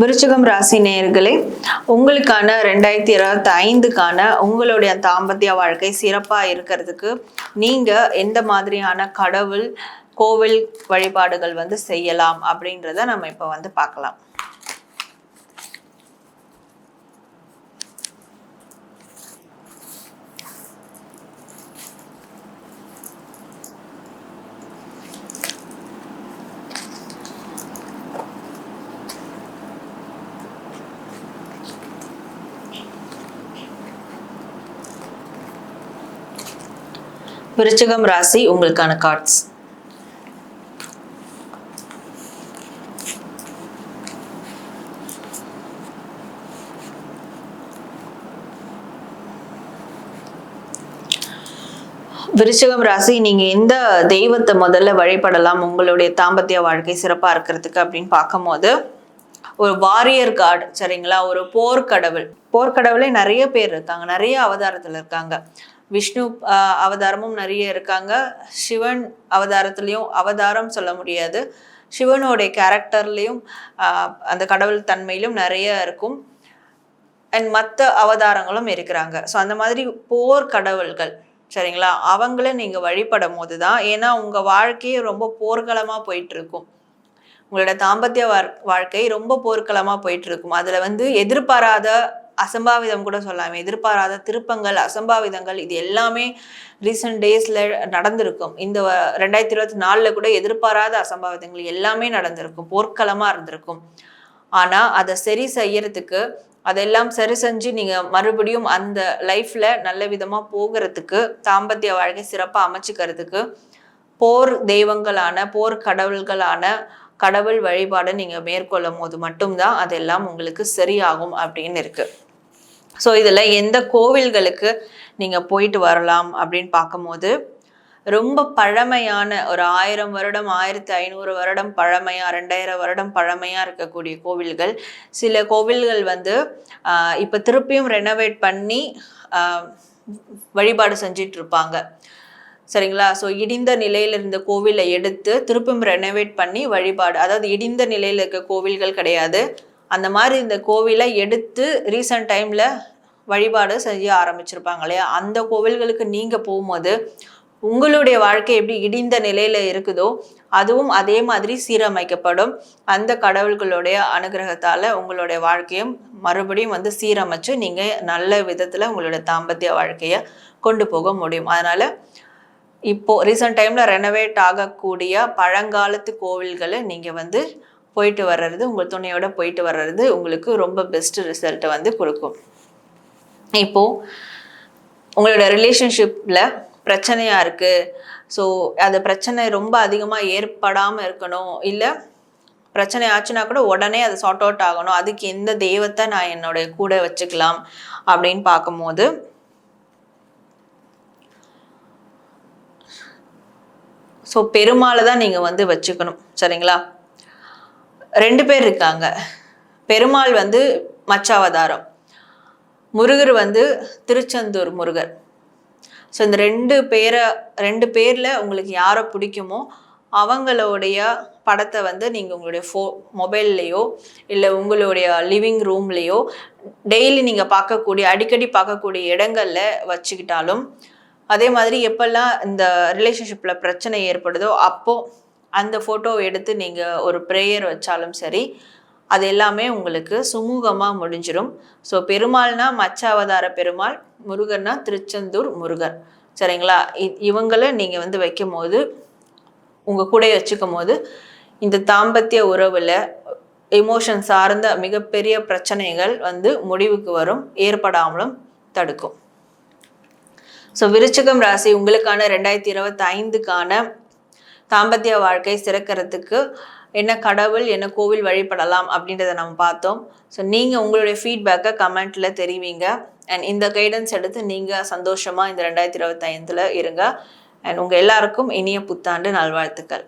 விருச்சிகம் ராசி நேயர்களே உங்களுக்கான ரெண்டாயிரத்தி இருபத்தி ஐந்துக்கான உங்களுடைய தாம்பத்திய வாழ்க்கை சிறப்பாக இருக்கிறதுக்கு நீங்கள் எந்த மாதிரியான கடவுள் கோவில் வழிபாடுகள் வந்து செய்யலாம் அப்படின்றத நம்ம இப்போ வந்து பார்க்கலாம். விருச்சிகம் ராசி உங்களுக்கான கார்ட்ஸ் விருச்சிகம் ராசி நீங்க எந்த தெய்வத்தை முதல்ல வழிபடலாம்? உங்களுடைய தாம்பத்திய வாழ்க்கை சிறப்பா இருக்கிறதுக்கு அப்படின்னு பார்க்கும்போது ஒரு வாரியர் கார்டு சரிங்களா? ஒரு போர்க்கடவுள். போர்க்கடவுளே நிறைய பேர் இருக்காங்க. நிறைய அவதாரத்துல இருக்காங்க. விஷ்ணு அவதாரமும் நிறைய இருக்காங்க. சிவன் அவதாரத்துலேயும் அவதாரம் சொல்ல முடியாது. சிவனுடைய கேரக்டர்லேயும் அந்த கடவுள் தன்மையிலும் நிறைய இருக்கும். அண்ட் மற்ற அவதாரங்களும் இருக்கிறாங்க. ஸோ அந்த மாதிரி போர் கடவுள்கள் சரிங்களா? அவங்கள நீங்கள் வழிபடும் போது தான் ஏன்னா உங்கள் வாழ்க்கையே ரொம்ப போர்க்களமாக போயிட்டுருக்கும். உங்களோட தாம்பத்திய வாழ்- வாழ்க்கை ரொம்ப போர்க்களமாக போயிட்டுருக்கும். அதில் வந்து எதிர்பாராத அசம்பாவிதம் கூட சொல்லலாம் எதிர்பாராத திருப்பங்கள் அசம்பாவிதங்கள் இது எல்லாமே ரீசெண்ட் டேஸில் நடந்திருக்கும். இந்த ரெண்டாயிரத்தி இருபத்தி நாலில் கூட எதிர்பாராத அசம்பாவிதங்கள் எல்லாமே நடந்திருக்கும். போர்க்களமாக இருந்திருக்கும். ஆனால் அதை சரி செய்யறதுக்கு அதெல்லாம் சரி செஞ்சு நீங்கள் மறுபடியும் அந்த லைஃப்பில் நல்ல விதமாக போகிறதுக்கு தாம்பத்திய வாழ்க்கை சிறப்பாக அமைச்சுக்கிறதுக்கு போர் தெய்வங்களான போர் கடவுள்களான கடவுள் வழிபாடை நீங்கள் மேற்கொள்ளும் போது மட்டும்தான் அதெல்லாம் உங்களுக்கு சரியாகும் அப்படின்னு இருக்கு. ஸோ இதில் எந்த கோவில்களுக்கு நீங்கள் போயிட்டு வரலாம் அப்படின்னு பார்க்கும்போது ரொம்ப பழமையான ஒரு ஆயிரம் வருடம் ஆயிரத்தி ஐநூறு வருடம் பழமையாக ரெண்டாயிரம் வருடம் பழமையாக இருக்கக்கூடிய கோவில்கள். சில கோவில்கள் வந்து இப்போ திருப்பியும் ரெனோவேட் பண்ணி வழிபாடு செஞ்சிட்டு இருப்பாங்க சரிங்களா? ஸோ இடிந்த நிலையில் இருந்த கோவிலை எடுத்து திருப்பியும் ரெனோவேட் பண்ணி வழிபாடு அதாவது இடிந்த நிலையில் இருக்க கோவில்கள் கிடையாது. அந்த மாதிரி இந்த கோவிலை எடுத்து ரீசன்ட் டைமில் வழிபாடு செய்ய ஆரம்பிச்சிருப்பாங்க இல்லையா? அந்த கோவில்களுக்கு நீங்கள் போகும்போது உங்களுடைய வாழ்க்கை எப்படி இடிந்த நிலையில் இருக்குதோ அதுவும் அதே மாதிரி சீரமைக்கப்படும். அந்த கடவுள்களுடைய அனுகிரகத்தால் உங்களுடைய வாழ்க்கையும் மறுபடியும் வந்து சீரமைச்சு நீங்கள் நல்ல விதத்தில் உங்களுடைய தாம்பத்திய வாழ்க்கையை கொண்டு போக முடியும். அதனால் இப்போது ரீசெண்ட் டைமில் ரெனோவேட் ஆகக்கூடிய பழங்காலத்து கோவில்களை நீங்கள் வந்து போயிட்டு வர்றது உங்கள் துணையோட போயிட்டு வர்றது உங்களுக்கு ரொம்ப பெஸ்ட் ரிசல்ட்டை வந்து கொடுக்கும். இப்போ உங்களோட ரிலேஷன்ஷிப்பில் பிரச்சனையாக இருக்குது ஸோ அது பிரச்சனை ரொம்ப அதிகமாக ஏற்படாமல் இருக்கணும். இல்லை பிரச்சனை ஆச்சுன்னா கூட உடனே அது சார்ட் அவுட் ஆகணும். அதுக்கு எந்த தெய்வத்தை நான் என்னுடைய கூட வச்சுக்கலாம் அப்படின்னு பார்க்கும்போது ஸோ பெருமாளை தான் நீங்கள் வந்து வச்சுக்கணும். சரிங்களா? ரெண்டு பேர் இருக்காங்க. பெருமாள் வந்து மச்சாவதாரம். முருகர் வந்து திருச்செந்தூர் முருகர். ஸோ இந்த ரெண்டு பேரை ரெண்டு பேரில் உங்களுக்கு யாரை பிடிக்குமோ அவங்களுடைய படத்தை வந்து நீங்கள் உங்களுடைய ஃபோ மொபைல்லையோ இல்லை உங்களுடைய லிவிங் ரூம்லேயோ டெய்லி நீங்கள் பார்க்கக்கூடிய அடிக்கடி பார்க்கக்கூடிய இடங்களில் வச்சுக்கிட்டாலும் அதே மாதிரி எப்பெல்லாம் இந்த ரிலேஷன்ஷிப்பில் பிரச்சனை ஏற்படுதோ அப்போது அந்த ஃபோட்டோவை எடுத்து நீங்கள் ஒரு ப்ரேயர் வச்சாலும் சரி அது எல்லாமே உங்களுக்கு சுமூகமாக முடிஞ்சிடும் ஸோ பெருமாள்னா மச்ச அவதார பெருமாள் முருகன்னா திருச்செந்தூர் முருகர். சரிங்களா? இ- இவங்களை நீங்கள் வந்து வைக்கும் போது உங்கள் கூட வச்சுக்கும் போது இந்த தாம்பத்திய உறவில் எமோஷன் சார்ந்த மிகப்பெரிய பிரச்சனைகள் வந்து முடிவுக்கு வரும் ஏற்படாமலும் தடுக்கும். ஸோ விருச்சிகம் ராசி உங்களுக்கான ரெண்டாயிரத்தி இருபத்தி ஐந்துக்கான தாம்பத்திய வாழ்க்கை சிறக்கிறதுக்கு என்ன கடவுள் என்ன கோவில் வழிபடலாம் அப்படின்றத நம்ம பார்த்தோம். ஸோ நீங்கள் உங்களுடைய ஃபீட்பேக்கை கமெண்ட்டில் தெரிவிங்க. அண்ட் இந்த கைடன்ஸ் எடுத்து நீங்கள் சந்தோஷமாக இந்த ரெண்டாயிரத்தி இருபத்தி ஐந்தில் இருங்க. அண்ட் உங்கள் எல்லாருக்கும் இனிய புத்தாண்டு நல்வாழ்த்துக்கள்.